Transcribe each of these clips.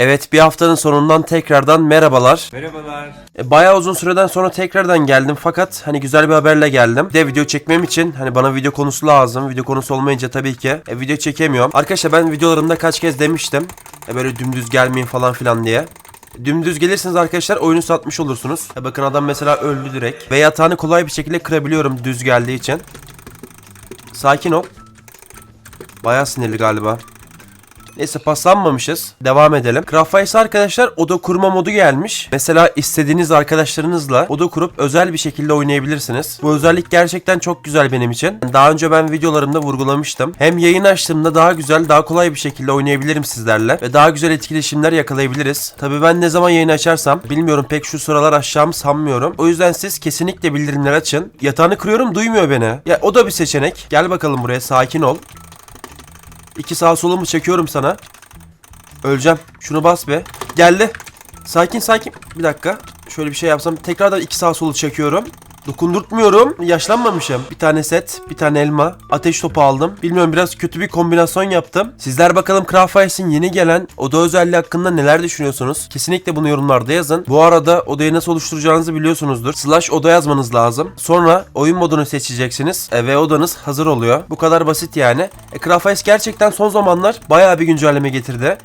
Evet bir haftanın sonundan tekrardan merhabalar. Merhabalar. E, Bayağı uzun süreden sonra tekrardan geldim fakat hani güzel bir haberle geldim. Bir de video çekmem için hani bana video konusu lazım. Video konusu olmayınca tabii ki e, video çekemiyorum. Arkadaşlar ben videolarımda kaç kez demiştim. E, böyle dümdüz gelmeyin falan filan diye. Dümdüz gelirseniz arkadaşlar oyunu satmış olursunuz. E, bakın adam mesela öldü direkt. Ve yatağını kolay bir şekilde kırabiliyorum düz geldiği için. Sakin ol. Bayağı sinirli galiba. Neyse paslanmamışız. Devam edelim. Craftwise'a arkadaşlar oda kurma modu gelmiş. Mesela istediğiniz arkadaşlarınızla oda kurup özel bir şekilde oynayabilirsiniz. Bu özellik gerçekten çok güzel benim için. Daha önce ben videolarımda vurgulamıştım. Hem yayın açtığımda daha güzel, daha kolay bir şekilde oynayabilirim sizlerle. Ve daha güzel etkileşimler yakalayabiliriz. Tabii ben ne zaman yayın açarsam bilmiyorum pek şu sıralar açacağımı sanmıyorum. O yüzden siz kesinlikle bildirimler açın. Yatağını kırıyorum duymuyor beni. Ya o da bir seçenek. Gel bakalım buraya sakin ol. İki sağ solumu çekiyorum sana. Öleceğim. Şunu bas be. Geldi. Sakin sakin. Bir dakika. Şöyle bir şey yapsam. Tekrardan iki sağ solu çekiyorum. Dokundurtmuyorum. Yaşlanmamışım. Bir tane set, bir tane elma. Ateş topu aldım. Bilmiyorum biraz kötü bir kombinasyon yaptım. Sizler bakalım Craftwise'in yeni gelen oda özelliği hakkında neler düşünüyorsunuz? Kesinlikle bunu yorumlarda yazın. Bu arada odayı nasıl oluşturacağınızı biliyorsunuzdur. Slash oda yazmanız lazım. Sonra oyun modunu seçeceksiniz. E, ve odanız hazır oluyor. Bu kadar basit yani. E, Craftwise gerçekten son zamanlar bayağı bir güncelleme getirdi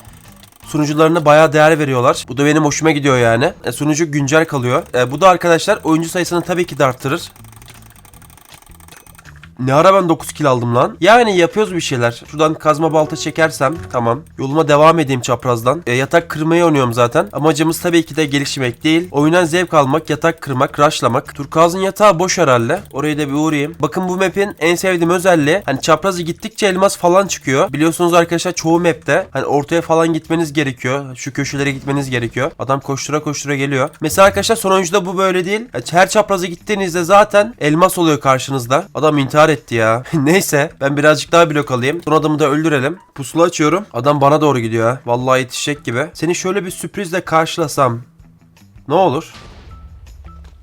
sunucularına bayağı değer veriyorlar. Bu da benim hoşuma gidiyor yani. E, sunucu güncel kalıyor. E, bu da arkadaşlar oyuncu sayısını tabii ki de arttırır. Ne ara ben 9 kill aldım lan? Yani yapıyoruz bir şeyler. Şuradan kazma balta çekersem tamam. Yoluma devam edeyim çaprazdan. E, yatak kırmayı oynuyorum zaten. Amacımız tabii ki de gelişmek değil. Oyundan zevk almak, yatak kırmak, rushlamak. Turkuaz'ın yatağı boş herhalde. Oraya da bir uğrayayım. Bakın bu map'in en sevdiğim özelliği hani çaprazı gittikçe elmas falan çıkıyor. Biliyorsunuz arkadaşlar çoğu map'te hani ortaya falan gitmeniz gerekiyor. Şu köşelere gitmeniz gerekiyor. Adam koştura koştura geliyor. Mesela arkadaşlar son oyuncuda bu böyle değil. Her çaprazı gittiğinizde zaten elmas oluyor karşınızda. Adam intihar etti ya. Neyse ben birazcık daha blok alayım. Son adamı da öldürelim. Pusula açıyorum. Adam bana doğru gidiyor ha. Vallahi yetişecek gibi. Seni şöyle bir sürprizle karşılasam ne olur?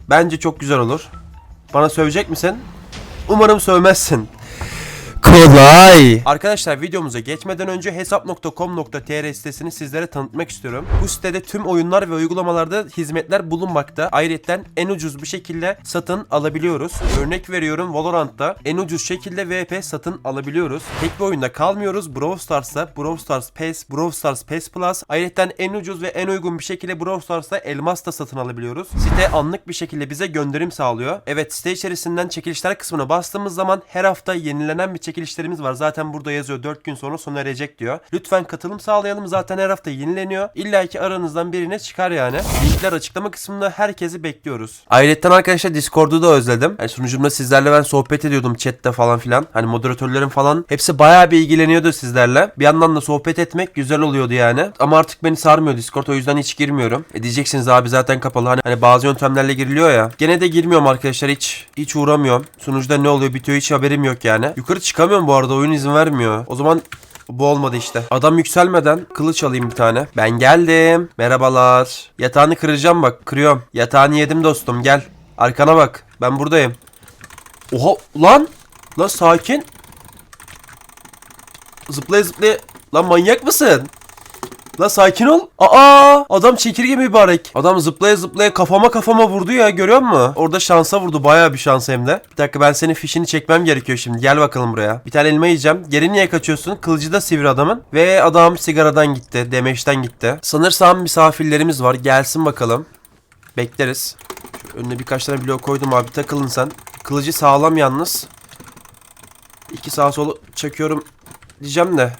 Bence çok güzel olur. Bana sövecek misin? Umarım sövmezsin. Kolay. Arkadaşlar videomuza geçmeden önce hesap.com.tr sitesini sizlere tanıtmak istiyorum. Bu sitede tüm oyunlar ve uygulamalarda hizmetler bulunmakta. Ayrıca en ucuz bir şekilde satın alabiliyoruz. Örnek veriyorum Valorant'ta en ucuz şekilde VP satın alabiliyoruz. Tek bir oyunda kalmıyoruz. Brawl Stars'ta Brawl Stars PES, Brawl Stars PES Plus. Ayrıca en ucuz ve en uygun bir şekilde Brawl Stars'ta elmas da satın alabiliyoruz. Site anlık bir şekilde bize gönderim sağlıyor. Evet site içerisinden çekilişler kısmına bastığımız zaman her hafta yenilenen bir çekilişlerimiz var. Zaten burada yazıyor 4 gün sonra sona erecek diyor. Lütfen katılım sağlayalım. Zaten her hafta yenileniyor. İlla ki aranızdan birine çıkar yani. Linkler açıklama kısmında herkesi bekliyoruz. Ayrıca arkadaşlar Discord'u da özledim. Yani sunucumda sizlerle ben sohbet ediyordum chatte falan filan. Hani moderatörlerim falan hepsi bayağı bir ilgileniyordu sizlerle. Bir yandan da sohbet etmek güzel oluyordu yani. Ama artık beni sarmıyor Discord o yüzden hiç girmiyorum. E diyeceksiniz abi zaten kapalı. Hani, hani bazı yöntemlerle giriliyor ya. Gene de girmiyorum arkadaşlar hiç. Hiç uğramıyorum. Sunucuda ne oluyor bitiyor hiç haberim yok yani. Yukarı çıkamıyorum bu arada oyun izin vermiyor. O zaman bu olmadı işte. Adam yükselmeden kılıç alayım bir tane. Ben geldim. Merhabalar. Yatağını kıracağım bak. Kırıyorum. Yatağını yedim dostum gel. Arkana bak. Ben buradayım. Oha lan. Lan sakin. Zıplaya zıplaya. Lan manyak mısın? Lan sakin ol. Aa adam çekirge mübarek. Adam zıplaya zıplaya kafama kafama vurdu ya görüyor musun? Orada şansa vurdu bayağı bir şans hem de. Bir dakika ben senin fişini çekmem gerekiyor şimdi. Gel bakalım buraya. Bir tane elma yiyeceğim. Geri niye kaçıyorsun? Kılıcı da sivri adamın. Ve adam sigaradan gitti. Demeçten gitti. Sanırsam misafirlerimiz var. Gelsin bakalım. Bekleriz. Şu önüne birkaç tane blok koydum abi. Takılın sen. Kılıcı sağlam yalnız. İki sağa solu çekiyorum diyeceğim de.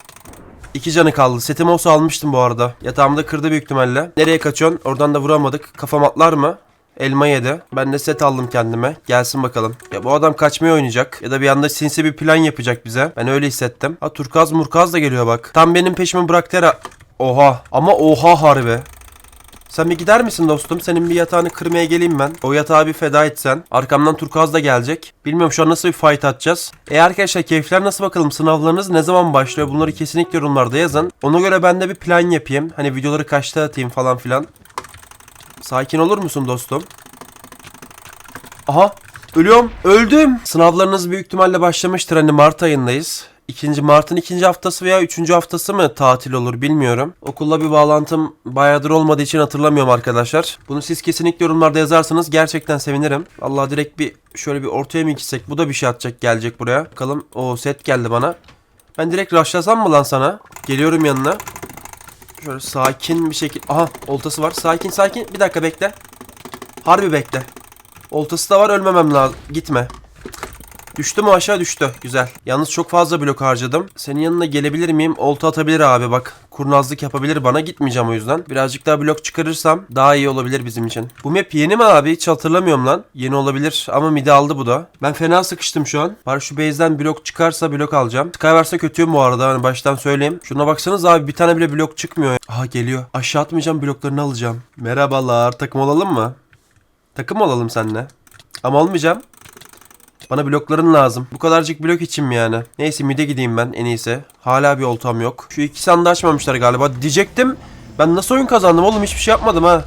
İki canı kaldı. Setim olsa almıştım bu arada. Yatağımı da kırdı büyük ihtimalle. Nereye kaçıyorsun? Oradan da vuramadık. Kafam atlar mı? Elma yedi. Ben de set aldım kendime. Gelsin bakalım. Ya bu adam kaçmaya oynayacak. Ya da bir anda sinsi bir plan yapacak bize. Ben öyle hissettim. Ha Turkaz Murkaz da geliyor bak. Tam benim peşime bıraktı. Oha. Ama oha harbi. Sen bir gider misin dostum? Senin bir yatağını kırmaya geleyim ben. O yatağı bir feda etsen. Arkamdan Turkuaz da gelecek. Bilmiyorum şu an nasıl bir fight atacağız. E arkadaşlar keyifler nasıl bakalım? Sınavlarınız ne zaman başlıyor? Bunları kesinlikle yorumlarda yazın. Ona göre ben de bir plan yapayım. Hani videoları kaçta atayım falan filan. Sakin olur musun dostum? Aha Ölüyorum. Öldüm. Sınavlarınız büyük ihtimalle başlamıştır. Hani Mart ayındayız. İkinci Mart'ın ikinci haftası veya üçüncü haftası mı tatil olur bilmiyorum. Okulla bir bağlantım bayağıdır olmadığı için hatırlamıyorum arkadaşlar. Bunu siz kesinlikle yorumlarda yazarsanız gerçekten sevinirim. Allah direkt bir şöyle bir ortaya mı gitsek? Bu da bir şey atacak gelecek buraya. Bakalım o set geldi bana. Ben direkt rushlasam mı lan sana? Geliyorum yanına. Şöyle sakin bir şekilde. Aha oltası var. Sakin sakin. Bir dakika bekle. Harbi bekle. Oltası da var ölmemem lazım. Gitme. Düştü mü aşağı düştü. Güzel. Yalnız çok fazla blok harcadım. Senin yanına gelebilir miyim? Olta atabilir abi bak. Kurnazlık yapabilir bana. Gitmeyeceğim o yüzden. Birazcık daha blok çıkarırsam daha iyi olabilir bizim için. Bu map yeni mi abi? Hiç hatırlamıyorum lan. Yeni olabilir ama midi aldı bu da. Ben fena sıkıştım şu an. Bari şu base'den blok çıkarsa blok alacağım. Skyverse'e kötüyüm bu arada. Hani baştan söyleyeyim. Şuna baksanız abi bir tane bile blok çıkmıyor. Aha geliyor. Aşağı atmayacağım bloklarını alacağım. Merhabalar. Takım olalım mı? Takım olalım seninle. Ama olmayacağım. Bana blokların lazım. Bu kadarcık blok için mi yani? Neyse mid'e gideyim ben en iyisi. Hala bir oltam yok. Şu iki sandığı açmamışlar galiba. Diyecektim. Ben nasıl oyun kazandım oğlum hiçbir şey yapmadım ha.